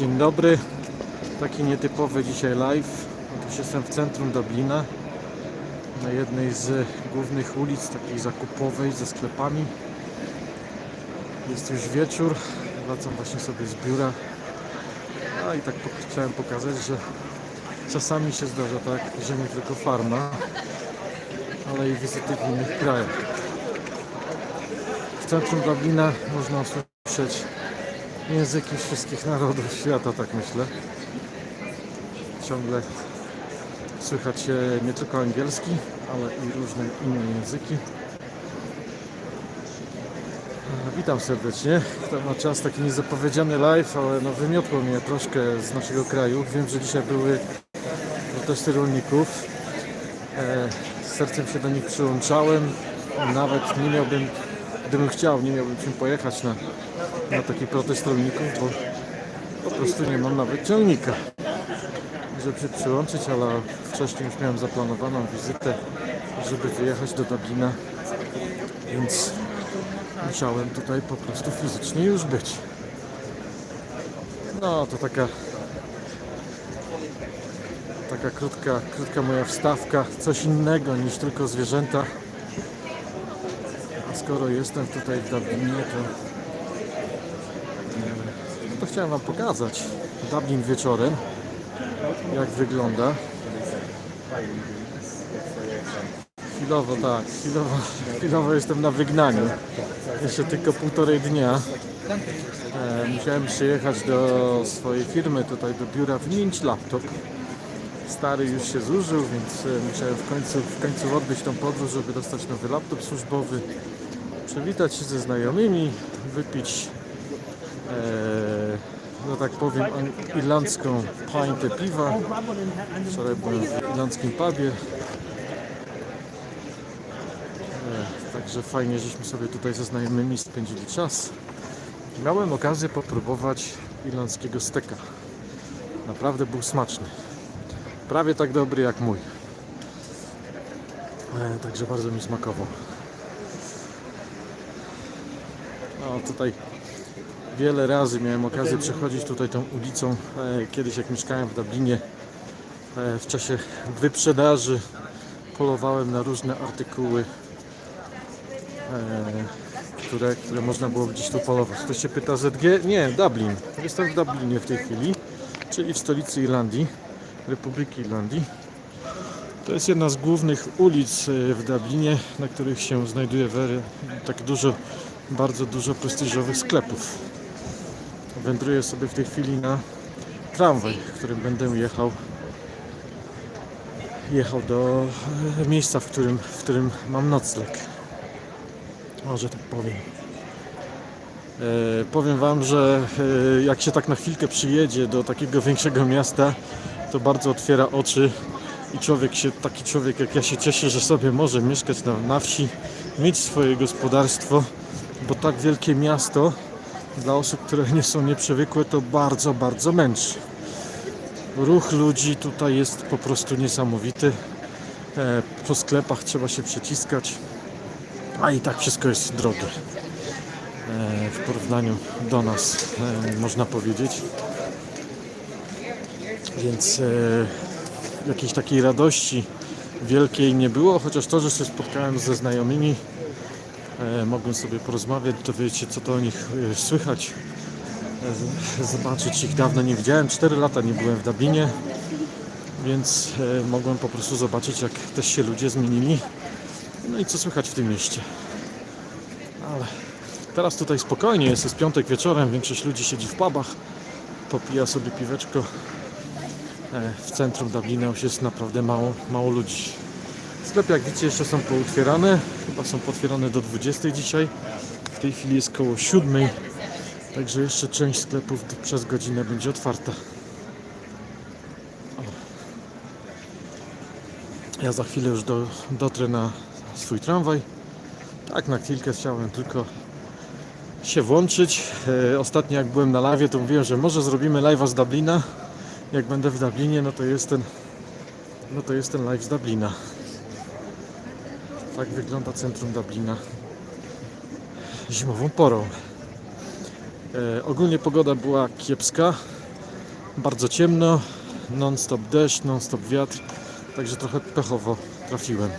Dzień dobry. Taki nietypowy dzisiaj live. Otóż jestem w centrum Dublina. Na jednej z głównych ulic, takiej zakupowej, ze sklepami. Jest już wieczór. Wracam właśnie sobie z biura. A i tak chciałem pokazać, że czasami się zdarza tak, że nie tylko farma, ale i wizyty w innych krajach. W centrum Dublina można usłyszeć języki wszystkich narodów świata, tak myślę. Ciągle słychać nie tylko angielski, ale i różne inne języki. E, Witam serdecznie. To ma czas taki niezapowiedziany live, ale no wymiotło mnie troszkę z naszego kraju. Wiem, że dzisiaj były protesty rolników. E, z sercem się do nich przyłączałem. Nawet nie miałbym, gdybym chciał, nie miałbym czym pojechać na, na taki protest rolników, bo po prostu nie mam nawet ciągnika, żeby się przyłączyć, ale wcześniej już miałem zaplanowaną wizytę, żeby wyjechać do Dublina, więc musiałem tutaj po prostu fizycznie już być. No to taka taka krótka, krótka moja wstawka, coś innego niż tylko zwierzęta. A skoro jestem tutaj w Dublinie, to, chciałem Wam pokazać Dublin wieczorem, jak wygląda. Chwilowo tak, chwilowo, chwilowo jestem na wygnaniu. Jeszcze tylko półtorej dnia. E, musiałem przyjechać do swojej firmy, tutaj do biura, wymienić laptop. Stary już się zużył, więc e, musiałem w końcu, w końcu odbyć tą podróż, żeby dostać nowy laptop służbowy, przywitać się ze znajomymi, wypić, no tak powiem, an- irlandzką pintę piwa. Wczoraj byłem w irlandzkim pubie. E, także fajnie, żeśmy sobie tutaj ze znajomymi spędzili czas. Miałem okazję popróbować irlandzkiego steka. Naprawdę był smaczny. Prawie tak dobry jak mój. E, także bardzo mi smakował. No tutaj wiele razy miałem okazję przechodzić tutaj tą ulicą. E, kiedyś jak mieszkałem w Dublinie e, w czasie wyprzedaży polowałem na różne artykuły, e, które, które można było gdzieś tu polować. Ktoś się pyta ZG? Nie, Dublin. Jestem w Dublinie w tej chwili, czyli w stolicy Irlandii. Republiki Irlandii. To jest jedna z głównych ulic w Dublinie, na których się znajduje tak dużo, bardzo dużo prestiżowych sklepów. Wędruję sobie w tej chwili na tramwaj, którym będę jechał jechał do e, miejsca, w którym, w którym mam nocleg. Może tak powiem. E, powiem Wam, że e, jak się tak na chwilkę przyjedzie do takiego większego miasta, to bardzo otwiera oczy i człowiek się, taki człowiek jak ja się cieszy, że sobie może mieszkać na, na wsi, mieć swoje gospodarstwo, bo tak wielkie miasto dla osób, które nie są nieprzywykłe, to bardzo, bardzo męczy. Ruch ludzi tutaj jest po prostu niesamowity. E, po sklepach trzeba się przeciskać, a i tak wszystko jest drogie e, w porównaniu do nas, e, można powiedzieć. Więc jakiejś takiej radości wielkiej nie było, chociaż to, że się spotkałem ze znajomymi, mogłem sobie porozmawiać, dowiedzieć się, co to o nich e, słychać, e, zobaczyć ich dawno nie widziałem. 4 lata nie byłem w Dublinie, więc e, mogłem po prostu zobaczyć, jak też się ludzie zmienili. No i co słychać w tym mieście. Ale teraz tutaj spokojnie, jest, jest piątek wieczorem, większość ludzi siedzi w pubach, popija sobie piweczko. W centrum Dublina już jest naprawdę mało, mało ludzi. Sklepy jak widzicie jeszcze są pootwierane, chyba są potwierane do 20 dzisiaj. W tej chwili jest koło 7, także jeszcze część sklepów przez godzinę będzie otwarta. Ja za chwilę już do, dotrę na swój tramwaj. Tak, na chwilkę chciałem tylko się włączyć. E, ostatnio jak byłem na live, to mówiłem, że może zrobimy live'a z Dublina. Jak będę w Dublinie, no to jest ten, no to jest ten live z Dublina. Tak wygląda centrum Dublina zimową porą. E, ogólnie pogoda była kiepska. Bardzo ciemno, non-stop deszcz, non-stop wiatr, także trochę pechowo trafiłem.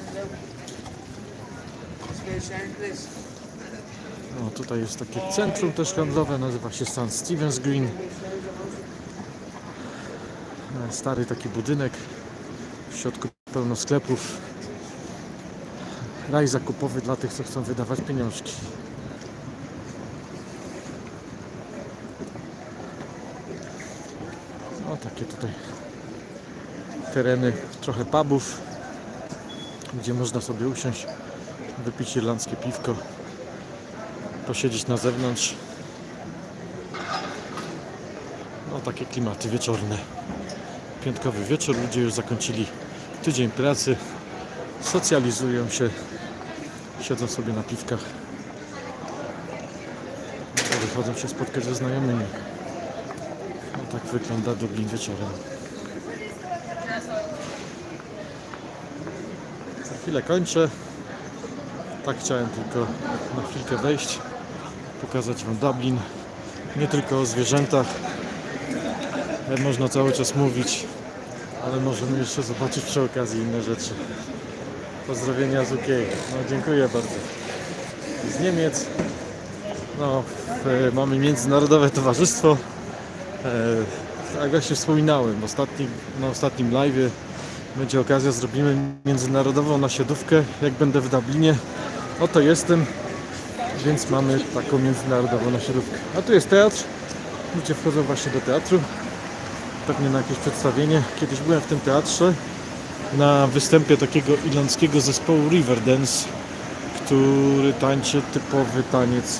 No, tutaj jest takie centrum też handlowe, nazywa się St. Stephen's Green. E, Stary taki budynek, w środku pełno sklepów. Raj zakupowy dla tych, co chcą wydawać pieniążki. No takie tutaj tereny, trochę pubów, gdzie można sobie usiąść, wypić irlandzkie piwko, posiedzieć na zewnątrz. No takie klimaty wieczorne. Piątkowy wieczór, ludzie już zakończyli tydzień pracy, socjalizują się, siedzą sobie na piwkach, wychodzą się spotkać ze znajomymi. No tak wygląda Dublin wieczorem. Za chwilę kończę. Tak chciałem tylko na chwilkę wejść, pokazać Wam Dublin. Nie tylko o zwierzętach. Można cały czas mówić, ale możemy jeszcze zobaczyć przy okazji inne rzeczy. Pozdrowienia z UK. No, dziękuję bardzo. Z Niemiec. No, w, mamy międzynarodowe towarzystwo. E, jak właśnie wspominałem, na ostatnim live będzie okazja, zrobimy międzynarodową nasiadówkę, jak będę w Dublinie. Oto jestem, więc mamy taką międzynarodową nasiadówkę. A tu jest teatr. Ludzie wchodzą właśnie do teatru. Pewnie na jakieś przedstawienie. Kiedyś byłem w tym teatrze na występie takiego irlandzkiego zespołu Riverdance, który tańczy typowy taniec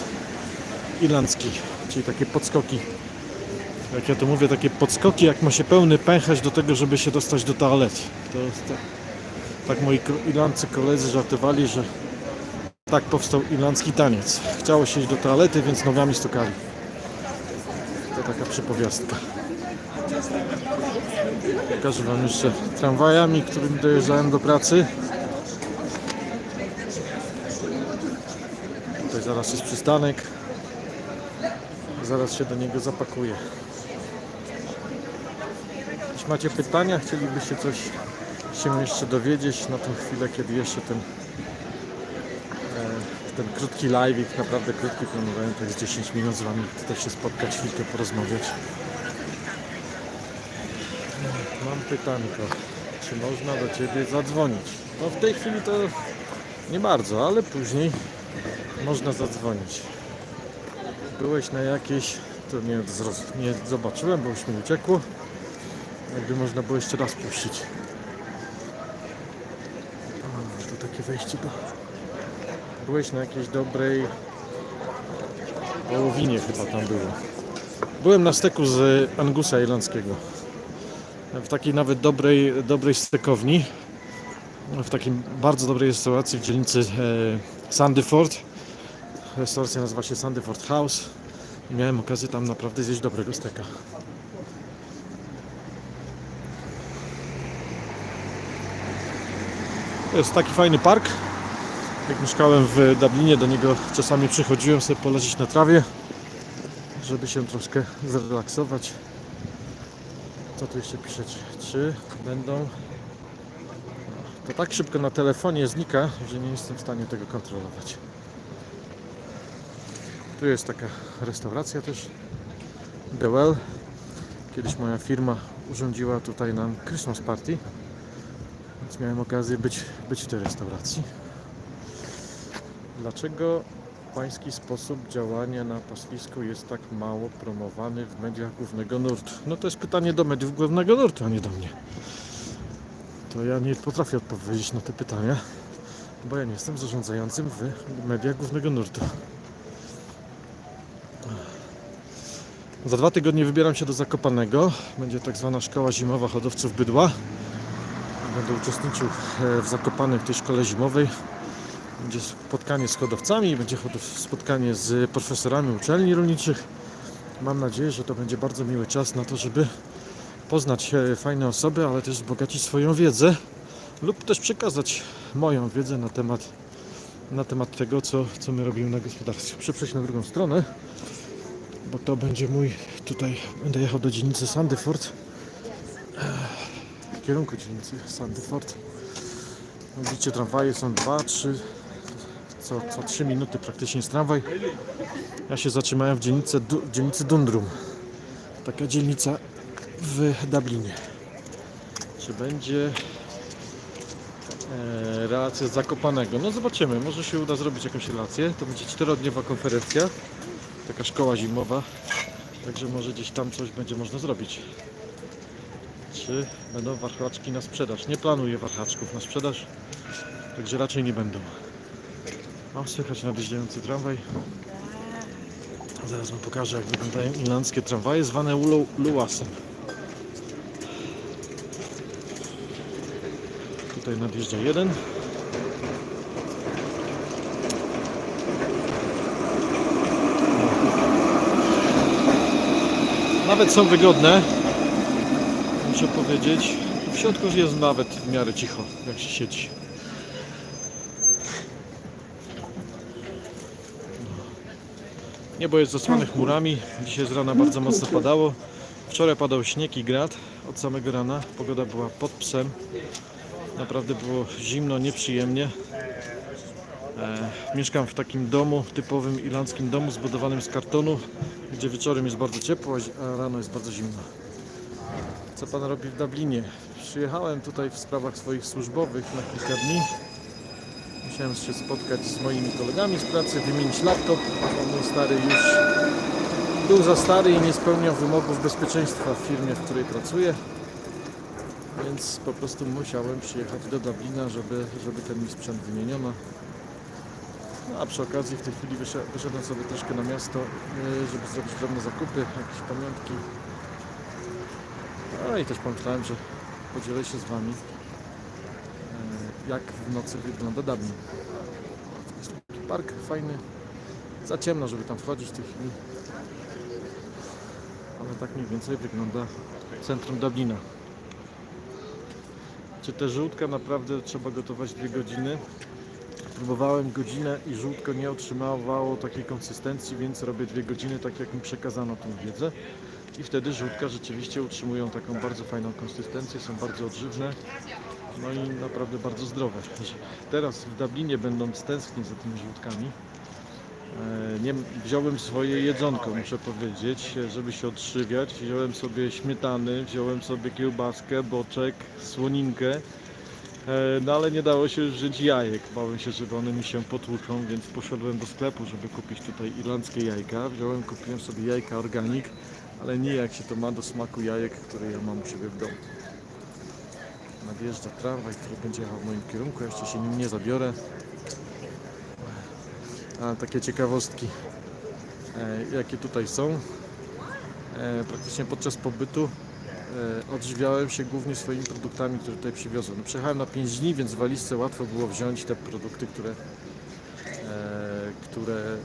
irlandzki, czyli takie podskoki. Jak ja to mówię, takie podskoki, jak ma się pełny pęcherz do tego, żeby się dostać do toalety. To jest tak, tak moi irlandzcy koledzy żartowali, że tak powstał irlandzki taniec. Chciało się iść do toalety, więc nogami stukali. Taka przypowiastka. Pokażę Wam jeszcze tramwajami, którymi dojeżdżałem do pracy. Tutaj zaraz jest przystanek. Zaraz się do niego zapakuję. Jeśli macie pytania, chcielibyście coś się jeszcze dowiedzieć na tę chwilę, kiedy jeszcze ten, ten krótki live, naprawdę krótki, planowałem tak z 10 minut z Wami tutaj się spotkać, chwilkę porozmawiać. Mam pytanko, czy można do Ciebie zadzwonić? No w tej chwili to nie bardzo, ale później można zadzwonić. Byłeś na jakiejś, to nie, nie zobaczyłem, bo już mi uciekło. Jakby można było jeszcze raz puścić. A, to takie wejście do... Byłeś na jakiejś dobrej wołowinie chyba tam było. Byłem na steku z Angusa irlandzkiego. W takiej nawet dobrej, dobrej stekowni. W takiej bardzo dobrej restauracji w dzielnicy e, Sandyford. Restauracja nazywa się Sandyford House. I miałem okazję tam naprawdę zjeść dobrego steka. Jest taki fajny park. Jak mieszkałem w Dublinie, do niego czasami przychodziłem sobie poleżeć na trawie, żeby się troszkę zrelaksować. Co tu jeszcze piszecie? Czy będą... To tak szybko na telefonie znika, że nie jestem w stanie tego kontrolować. Tu jest taka restauracja też. The Well. Kiedyś moja firma urządziła tutaj nam Christmas Party. Więc miałem okazję być, być w tej restauracji. Dlaczego pański sposób działania na pastwisku jest tak mało promowany w mediach głównego nurtu? No to jest pytanie do mediów głównego nurtu, a nie do mnie. To ja nie potrafię odpowiedzieć na te pytania, bo ja nie jestem zarządzającym w mediach głównego nurtu. Za dwa tygodnie wybieram się do Zakopanego. Będzie tak zwana szkoła zimowa hodowców bydła. Będę uczestniczył e, w Zakopanem w tej szkole zimowej. Będzie spotkanie z hodowcami, będzie spotkanie z profesorami uczelni rolniczych. Mam nadzieję, że to będzie bardzo miły czas na to, żeby poznać e, fajne osoby, ale też wzbogacić swoją wiedzę lub też przekazać moją wiedzę na temat, na temat tego, co, co my robimy na gospodarstwie. Muszę przejść na drugą stronę, bo to będzie mój, tutaj będę jechał do dzielnicy Sandyford, w kierunku dzielnicy Sandyford. Widzicie, tramwaje są dwa, trzy, co, co 3 minuty praktycznie jest tramwaj. Ja się zatrzymałem w dzielnicy, dzielnicy Dundrum. Taka dzielnica w Dublinie. Czy będzie e, relacja z Zakopanego? No zobaczymy, może się uda zrobić jakąś relację. To będzie czterodniowa konferencja, taka szkoła zimowa. Także może gdzieś tam coś będzie można zrobić. Czy będą warchaczki na sprzedaż? Nie planuję warchaczków na sprzedaż, także raczej nie będą. Mam słychać nadjeżdżający tramwaj. Zaraz wam pokażę jak wyglądają irlandzkie tramwaje zwane Lu- Luasem. Tutaj nadjeżdża jeden. Nawet są wygodne, muszę powiedzieć. W środku jest nawet w miarę cicho, jak się siedzi. Niebo jest zasłane chmurami. Dzisiaj z rana bardzo mocno padało. Wczoraj padał śnieg i grad od samego rana. Pogoda była pod psem. Naprawdę było zimno, nieprzyjemnie. E, mieszkam w takim domu, typowym irlandzkim domu zbudowanym z kartonu, gdzie wieczorem jest bardzo ciepło, a rano jest bardzo zimno. Co pan robi w Dublinie? Przyjechałem tutaj w sprawach swoich służbowych na kilka dni. Musiałem się spotkać z moimi kolegami z pracy, wymienić laptop, bo mój stary już był za stary i nie spełniał wymogów bezpieczeństwa w firmie, w której pracuję. Więc po prostu musiałem przyjechać do Dublina, żeby, żeby ten mi sprzęt wymieniono. No a przy okazji w tej chwili wyszedłem, sobie troszkę na miasto, yy, żeby zrobić drobne zakupy, jakieś pamiątki. No i też pomyślałem, że podzielę się z Wami, jak w nocy wygląda Dublin. Jest taki park fajny, za ciemno, żeby tam wchodzić w tej chwili. Ale tak mniej więcej wygląda centrum Dublina. Czy te żółtka naprawdę trzeba gotować dwie godziny? Próbowałem godzinę i żółtko nie otrzymywało takiej konsystencji, więc robię dwie godziny, tak jak mi przekazano tą wiedzę. I wtedy żółtka rzeczywiście utrzymują taką bardzo fajną konsystencję, są bardzo odżywne, no i naprawdę bardzo zdrowe. Teraz w Dublinie będąc tęsknić za tymi żółtkami, e, nie, wziąłem swoje jedzonko, muszę powiedzieć, żeby się odżywiać. Wziąłem sobie śmietany, wziąłem sobie kiełbaskę, boczek, słoninkę. E, No ale nie dało się wziąć jajek. Bałem się, że one mi się potłuczą, więc poszedłem do sklepu, żeby kupić tutaj irlandzkie jajka. Wziąłem, kupiłem sobie jajka organic, ale nie jak się to ma do smaku jajek, które ja mam u siebie w domu. Nadjeżdża tramwaj, który będzie jechał w moim kierunku. Ja Jeszcze się nim nie zabiorę. A takie ciekawostki, e, jakie tutaj są. E, praktycznie podczas pobytu e, odżywiałem się głównie swoimi produktami, które tutaj przywiozłem. No, przyjechałem na 5 dni, więc w walizce łatwo było wziąć te produkty, które, które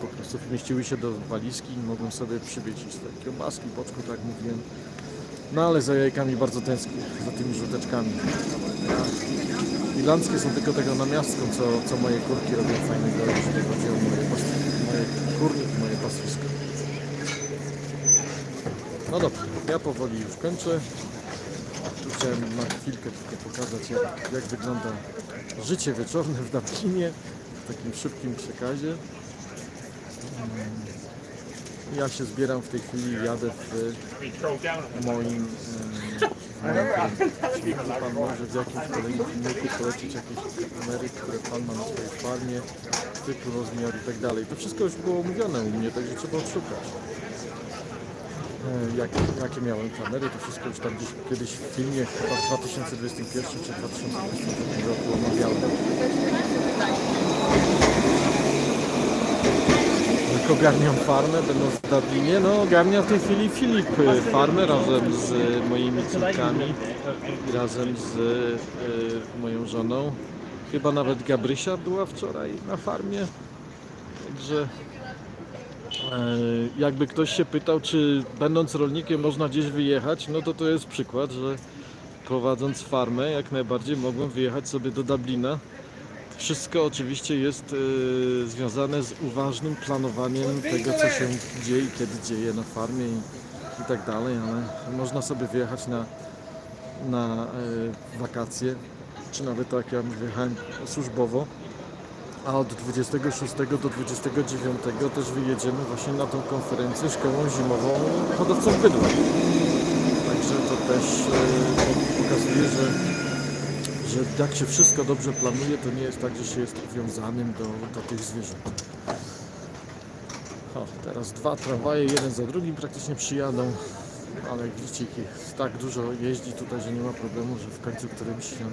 po prostu wmieściły się do walizki i mogłem sobie przywieźć swoje kiełbaski, boczku, tak jak mówiłem. No ale za jajkami bardzo tęsknię, za tymi żółteczkami. Irlandzkie są tylko tego namiastką, co, co moje kurki robią fajnego, jeśli chodzi o moje, moje kurnik, moje pastwisko. No dobrze, ja powoli już kończę. Chciałem na chwilkę tylko pokazać, jak, jak wygląda życie wieczorne w Dublinie w takim szybkim przekazie. Ja się zbieram w tej chwili, jadę w moim, kierunku. Pan może w jakimś kolejnym filmiku polecić jakieś kamery, które Pan ma na swojej farmie, typu rozmiar i tak dalej. To wszystko już było omówione u mnie, także trzeba odszukać. E, jakie, jakie miałem kamery, to wszystko już tam gdzieś kiedyś w filmie chyba w 2021 czy 2022 roku omawiałem. Jak ogarniam farmę, będąc w Dublinie, no ogarnia w tej chwili Filip e, farmę razem z moimi córkami, razem z e, moją żoną. Chyba nawet Gabrysia była wczoraj na farmie, także E, Jakby ktoś się pytał, czy będąc rolnikiem można gdzieś wyjechać, no to to jest przykład, że prowadząc farmę jak najbardziej mogłem wyjechać sobie do Dublina Wszystko oczywiście jest e, związane z uważnym planowaniem tego, co się dzieje i kiedy dzieje na farmie i, i tak dalej, ale można sobie wyjechać na, na e, wakacje, czy nawet tak jak ja wyjechałem służbowo, a od 26 do 29 też wyjedziemy właśnie na tą konferencję szkołą zimową hodowców bydła. Także to też e, pokazuje, że, że jak się wszystko dobrze planuje, to nie jest tak, że się jest uwiązanym do, do tych zwierząt. O, teraz dwa tramwaje, jeden za drugim praktycznie przyjadą, ale jest tak dużo jeździ tutaj, że nie ma problemu, że w końcu którymś się,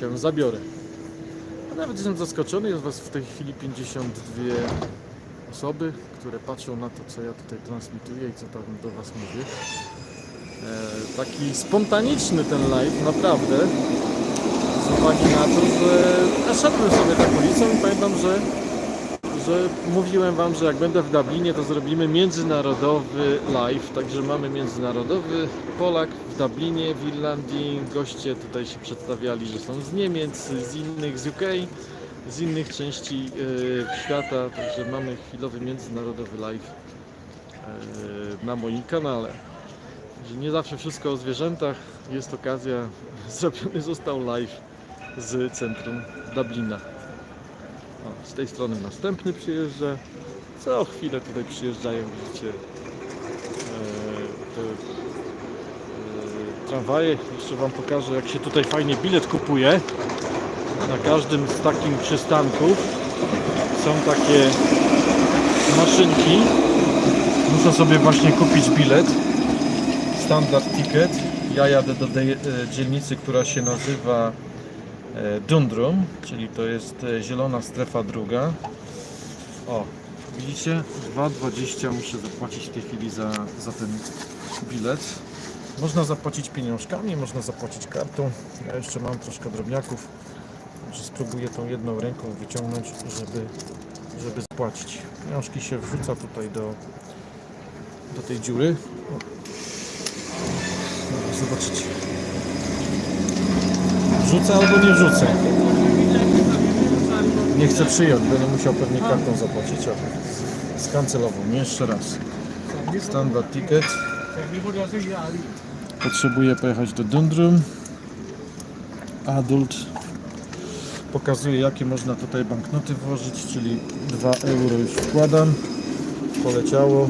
się zabiorę. A nawet jestem zaskoczony, jest Was w tej chwili 52 osoby, które patrzą na to, co ja tutaj transmituję i co tam do Was mówię. E, taki spontaniczny ten live, naprawdę. Z uwagi na to, że szedłem sobie tak ulicą i pamiętam, że, że mówiłem Wam, że jak będę w Dublinie, to zrobimy międzynarodowy live. Także mamy międzynarodowy Polak w Dublinie, w Irlandii. Goście tutaj się przedstawiali, że są z Niemiec, z innych, z UK, z innych części e, świata. Także mamy chwilowy międzynarodowy live e, na moim kanale nie zawsze wszystko o zwierzętach. Jest okazja, zrobiony został live z centrum Dublina. O, z tej strony następny przyjeżdża. Co chwilę tutaj przyjeżdżają, widzicie, e, te e, tramwaje. Jeszcze Wam pokażę, jak się tutaj fajnie bilet kupuje. Na każdym z takich przystanków są takie maszynki. Muszę sobie właśnie kupić bilet standard ticket. Ja jadę do e, dzielnicy, która się nazywa Dundrum, czyli to jest e, zielona strefa druga. O, widzicie? 2,20 muszę zapłacić w tej chwili za, za ten bilet. Można zapłacić pieniążkami, można zapłacić kartą. Ja jeszcze mam troszkę drobniaków, także spróbuję tą jedną ręką wyciągnąć, żeby, żeby zapłacić. Pieniążki się wrzuca tutaj do, do tej dziury. Zobaczycie. Wrzucę albo nie wrzucę. Nie chcę przyjąć, będę musiał pewnie kartą zapłacić, ale skancelował mnie jeszcze raz. Standard ticket. Potrzebuję pojechać do Dundrum. Adult. Pokazuję jakie można tutaj banknoty włożyć, czyli 2 euro już wkładam. Poleciało.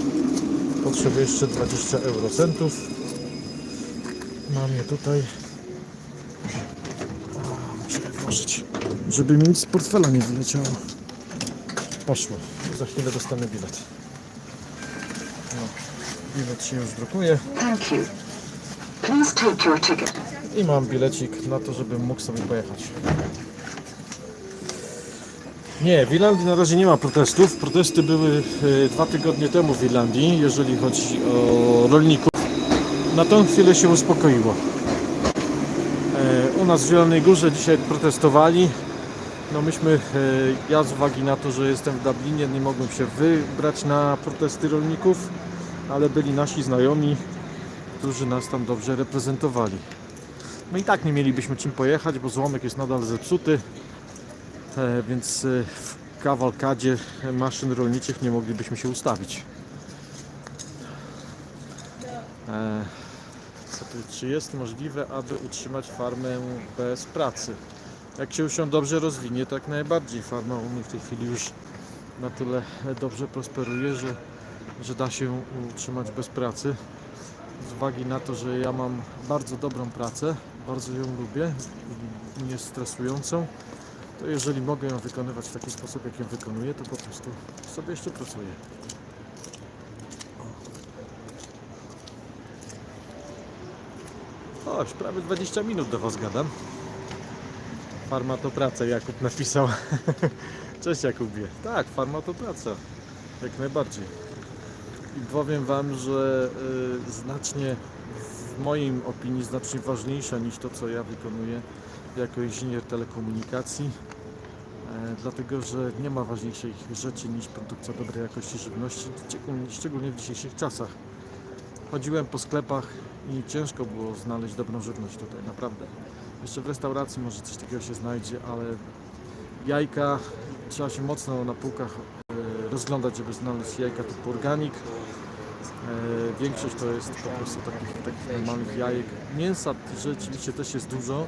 Potrzebuję jeszcze 20 eurocentów. Mam je tutaj. O, Muszę je włożyć, żeby mi nic z portfela nie wyleciało. Poszło. Za chwilę dostanę bilet. No, bilet się już drukuje Thank you. Please take your ticket. i mam bilecik na to, żebym mógł sobie pojechać. Nie, w Irlandii na razie nie ma protestów. Protesty były e, dwa tygodnie temu w Irlandii, jeżeli chodzi o rolników. Na tą chwilę się uspokoiło. Nas w Zielonej Górze dzisiaj protestowali. No myśmy, e, ja z uwagi na to, że jestem w Dublinie, nie mogłem się wybrać na protesty rolników, ale byli nasi znajomi, którzy nas tam dobrze reprezentowali. No i tak nie mielibyśmy czym pojechać, bo złomek jest nadal zepsuty, e, więc e, w kawalkadzie maszyn rolniczych nie moglibyśmy się ustawić. Czy jest możliwe, aby utrzymać farmę bez pracy? Jak się się dobrze rozwinie, to jak najbardziej. Farma u mnie w tej chwili już na tyle dobrze prosperuje, że, że da się utrzymać bez pracy. Z uwagi na to, że ja mam bardzo dobrą pracę, bardzo ją lubię i nie stresującą, to jeżeli mogę ją wykonywać w taki sposób, jak ją wykonuję, to po prostu sobie jeszcze pracuję. Już prawie 20 minut do Was gadam. Farma to praca, Jakub napisał. Cześć Jakubie. Tak, farma to praca. Jak najbardziej. I powiem Wam, że y, znacznie, w moim opinii, znacznie ważniejsza niż to, co ja wykonuję jako inżynier telekomunikacji. E, dlatego, że nie ma ważniejszych rzeczy niż produkcja dobrej jakości żywności, szczególnie w dzisiejszych czasach. Chodziłem po sklepach i ciężko było znaleźć dobrą żywność tutaj, naprawdę. Jeszcze w restauracji może coś takiego się znajdzie, ale jajka. Trzeba się mocno na półkach e, rozglądać, żeby znaleźć jajka typu organik. E, Większość to jest po prostu takich, takich normalnych jajek. Mięsa rzeczywiście też jest dużo.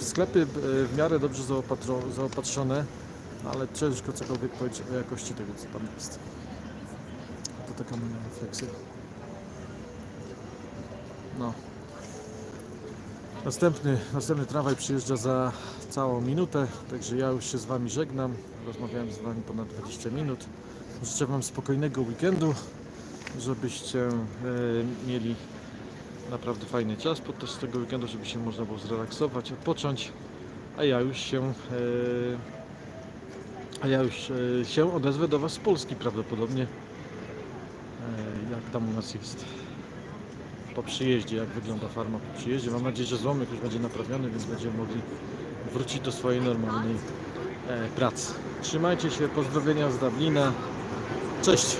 Sklepy e, w miarę dobrze zaopatrzone, ale ciężko cokolwiek powiedzieć o jakości tego, co tam jest. To taka moja refleksja. No. Następny, następny tramwaj przyjeżdża za całą minutę, także ja już się z Wami żegnam. Rozmawiałem z Wami ponad 20 minut. Życzę Wam spokojnego weekendu, żebyście e, mieli naprawdę fajny czas podczas tego weekendu, żeby się można było zrelaksować, odpocząć. A ja już się, e, a ja już e, się odezwę do Was z Polski prawdopodobnie. E, jak tam u nas jest po przyjeździe, jak wygląda farma po przyjeździe. Mam nadzieję, że złomek już będzie naprawiony, więc będziemy mogli wrócić do swojej normalnej e, pracy. Trzymajcie się, pozdrowienia z Dublina. Cześć!